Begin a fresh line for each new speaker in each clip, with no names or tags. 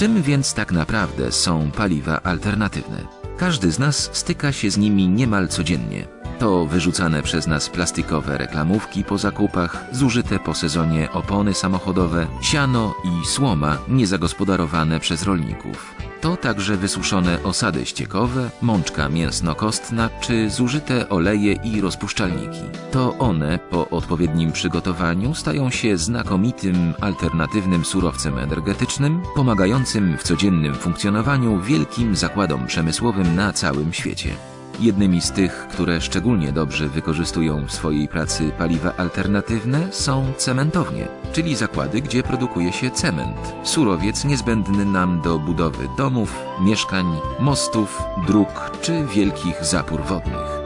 Czym więc tak naprawdę są paliwa alternatywne? Każdy z nas styka się z nimi niemal codziennie. To wyrzucane przez nas plastikowe reklamówki po zakupach, zużyte po sezonie opony samochodowe, siano i słoma niezagospodarowane przez rolników. To także wysuszone osady ściekowe, mączka mięsno-kostna czy zużyte oleje i rozpuszczalniki. To one po odpowiednim przygotowaniu stają się znakomitym, alternatywnym surowcem energetycznym, pomagającym w codziennym funkcjonowaniu wielkim zakładom przemysłowym na całym świecie. Jednymi z tych, które szczególnie dobrze wykorzystują w swojej pracy paliwa alternatywne są cementownie, czyli zakłady, gdzie produkuje się cement, surowiec niezbędny nam do budowy domów, mieszkań, mostów, dróg czy wielkich zapór wodnych.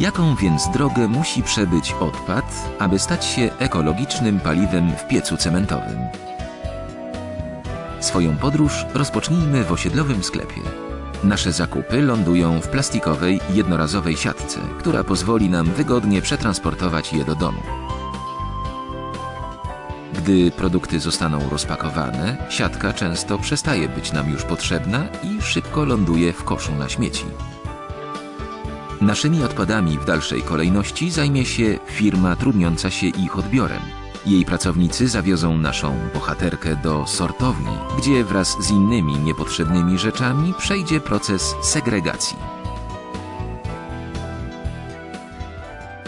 Jaką więc drogę musi przebyć odpad, aby stać się ekologicznym paliwem w piecu cementowym? Swoją podróż rozpocznijmy w osiedlowym sklepie. Nasze zakupy lądują w plastikowej, jednorazowej siatce, która pozwoli nam wygodnie przetransportować je do domu. Gdy produkty zostaną rozpakowane, siatka często przestaje być nam już potrzebna i szybko ląduje w koszu na śmieci. Naszymi odpadami w dalszej kolejności zajmie się firma trudniąca się ich odbiorem. Jej pracownicy zawiozą naszą bohaterkę do sortowni, gdzie wraz z innymi niepotrzebnymi rzeczami przejdzie proces segregacji.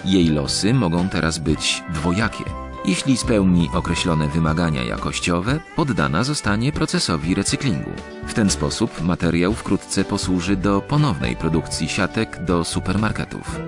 Jej losy mogą teraz być dwojakie. Jeśli spełni określone wymagania jakościowe, poddana zostanie procesowi recyklingu. W ten sposób materiał wkrótce posłuży do ponownej produkcji siatek do supermarketów.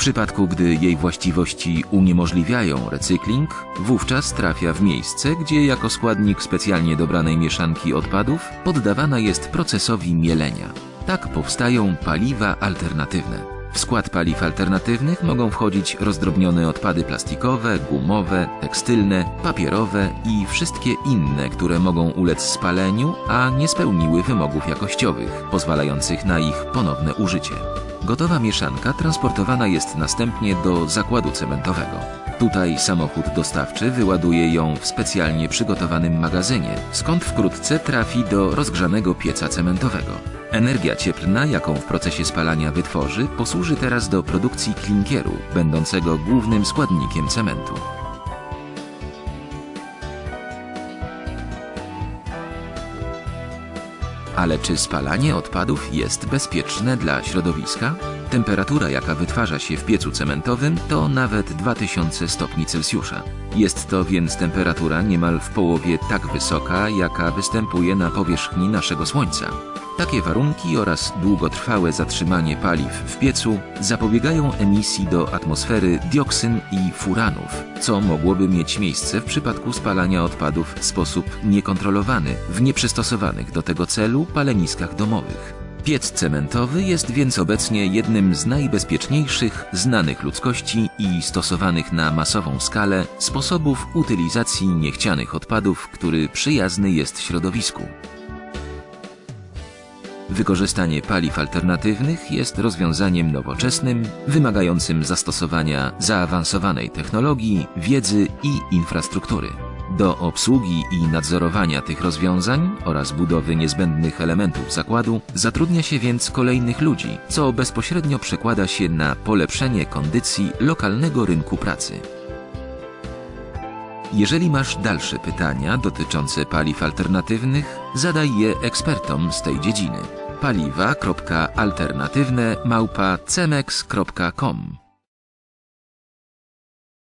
Przypadku, gdy jej właściwości uniemożliwiają recykling, wówczas trafia w miejsce, gdzie jako składnik specjalnie dobranej mieszanki odpadów poddawana jest procesowi mielenia. Tak powstają paliwa alternatywne. W skład paliw alternatywnych mogą wchodzić rozdrobnione odpady plastikowe, gumowe, tekstylne, papierowe i wszystkie inne, które mogą ulec spaleniu, a nie spełniły wymogów jakościowych, pozwalających na ich ponowne użycie. Gotowa mieszanka transportowana jest następnie do zakładu cementowego. Tutaj samochód dostawczy wyładuje ją w specjalnie przygotowanym magazynie, skąd wkrótce trafi do rozgrzanego pieca cementowego. Energia cieplna, jaką w procesie spalania wytworzy, posłuży teraz do produkcji klinkieru, będącego głównym składnikiem cementu. Ale czy spalanie odpadów jest bezpieczne dla środowiska? Temperatura, jaka wytwarza się w piecu cementowym, to nawet 2000 stopni Celsjusza. Jest to więc temperatura niemal w połowie tak wysoka, jaka występuje na powierzchni naszego Słońca. Takie warunki oraz długotrwałe zatrzymanie paliw w piecu zapobiegają emisji do atmosfery dioksyn i furanów, co mogłoby mieć miejsce w przypadku spalania odpadów w sposób niekontrolowany w nieprzystosowanych do tego celu paleniskach domowych. Piec cementowy jest więc obecnie jednym z najbezpieczniejszych znanych ludzkości i stosowanych na masową skalę sposobów utylizacji niechcianych odpadów, który przyjazny jest środowisku. Wykorzystanie paliw alternatywnych jest rozwiązaniem nowoczesnym, wymagającym zastosowania zaawansowanej technologii, wiedzy i infrastruktury. Do obsługi i nadzorowania tych rozwiązań oraz budowy niezbędnych elementów zakładu zatrudnia się więc kolejnych ludzi, co bezpośrednio przekłada się na polepszenie kondycji lokalnego rynku pracy. Jeżeli masz dalsze pytania dotyczące paliw alternatywnych, zadaj je ekspertom z tej dziedziny. paliwa.alternatywne małpa